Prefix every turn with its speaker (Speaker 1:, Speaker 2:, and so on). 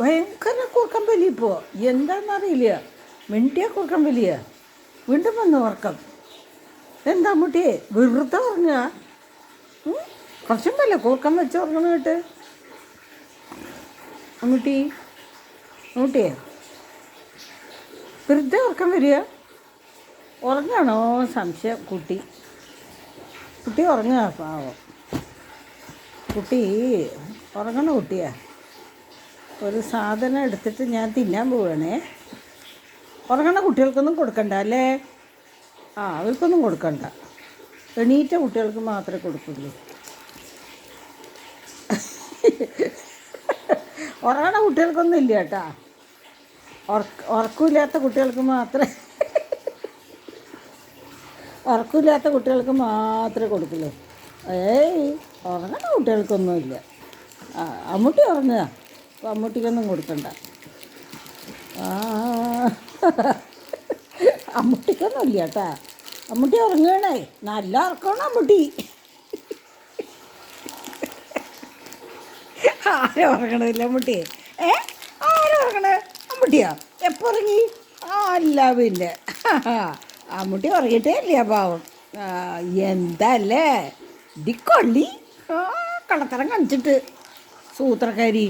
Speaker 1: ഭയങ്കര കുറുക്കം വലി ഇപ്പോൾ എന്താണെന്നറിയില്ല മിണ്ടിയ കുറുക്കം വലിയ. വീണ്ടും വന്ന് ഉറക്കം. എന്താ മുട്ടിയെ വെറുതെ ഉറങ്ങുക? കുറച്ചും വല്ല കൂർക്കം വെച്ച് ഉറങ്ങണ കേട്ട് അമ്മൂട്ടി അമ്മൂട്ടിയെ വെറുതെ ഉറക്കം വരിക? ഉറങ്ങാണോ? സംശയം. കുട്ടി. കുട്ടി ഉറങ്ങുക? പാവം. കുട്ടി. ഉറങ്ങണ കുട്ടിയാ. ഒരു സാധനം എടുത്തിട്ട് ഞാൻ തിന്നാൻ പോവുകയാണേ ഉറങ്ങണ കുട്ടികൾക്കൊന്നും കൊടുക്കണ്ട അല്ലേ? ആ അവർക്കൊന്നും കൊടുക്കണ്ട. എണീറ്റ കുട്ടികൾക്ക് മാത്രമേ കൊടുക്കുള്ളൂ. ഉറങ്ങണ കുട്ടികൾക്കൊന്നും ഇല്ല കേട്ടാ. ഉറക്ക ഉറക്കമില്ലാത്ത കുട്ടികൾക്ക് മാത്രമേ ഉറക്കമില്ലാത്ത കുട്ടികൾക്ക് മാത്രമേ കൊടുക്കുള്ളൂ. ഏയ് ഉറങ്ങണ കുട്ടികൾക്കൊന്നുമില്ല അമ്മൂട്ടി ഉറങ്ങുക. അമ്മൂട്ടിക്കൊന്നും കൊടുക്കണ്ട. അമ്മൂട്ടിക്കൊന്നും ഇല്ല കേട്ടാ. അമ്മൂട്ടി ഉറങ്ങണേ നല്ല ഉറക്കണം അമ്മൂട്ടി. ആരും ഉറങ്ങണില്ല അമ്മൂട്ടി? ഏ? ആരും ഉറങ്ങണേ അമ്മൂട്ടിയാ? എപ്പോൾ ഉറങ്ങി? ആ അല്ല പിന്നെ. അമ്മൂട്ടി ഉറങ്ങിയിട്ടേ ഇല്ല പാവം. എന്തല്ലേ? ഇടിക്കൊള്ളി ആ കള്ളത്തരം കണിച്ചിട്ട്. സൂത്രക്കാരി.